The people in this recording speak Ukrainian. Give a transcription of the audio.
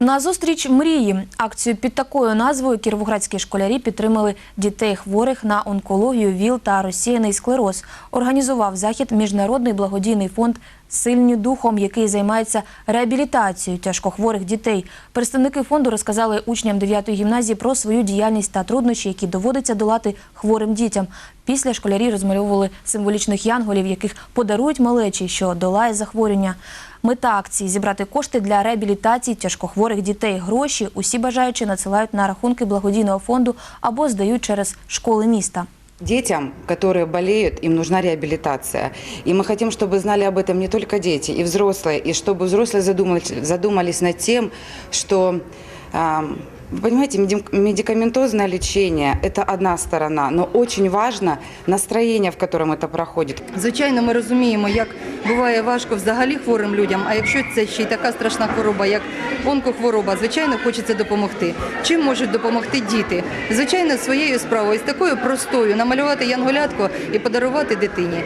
На зустріч мрії акцію під такою назвою кіровоградські школярі підтримали дітей хворих на онкологію, ВІЛ та розсіяний склероз. Організував захід міжнародний благодійний фонд Сильні духом, який займається реабілітацією тяжкохворих дітей. Представники фонду розказали учням 9-ї гімназії про свою діяльність та труднощі, які доводиться долати хворим дітям. Після школярі розмальовували символічних янголів, яких подарують малечі, що долає захворювання. Мета акції зібрати кошти для реабілітації тяжкохворих дітей. Гроші усі бажаючі надсилають на рахунки благодійного фонду або здають через школи міста. Детям, которые болеют, им нужна реабилитация. И мы хотим, чтобы знали об этом не только дети, и взрослые, и чтобы взрослые задумались, задумались над тем, что, а, вы понимаете, медик- медикаментозное лечение – это одна сторона, но очень важно настроение, в котором это проходит. Звичайно, ми розуміємо, як буває важко взагалі хворим людям, а якщо це ще й така страшна хвороба, як онкохвороба, звичайно, хочеться допомогти. Чим можуть допомогти діти? Звичайно, своєю справою, з такою простою намалювати янголятку і подарувати дитині.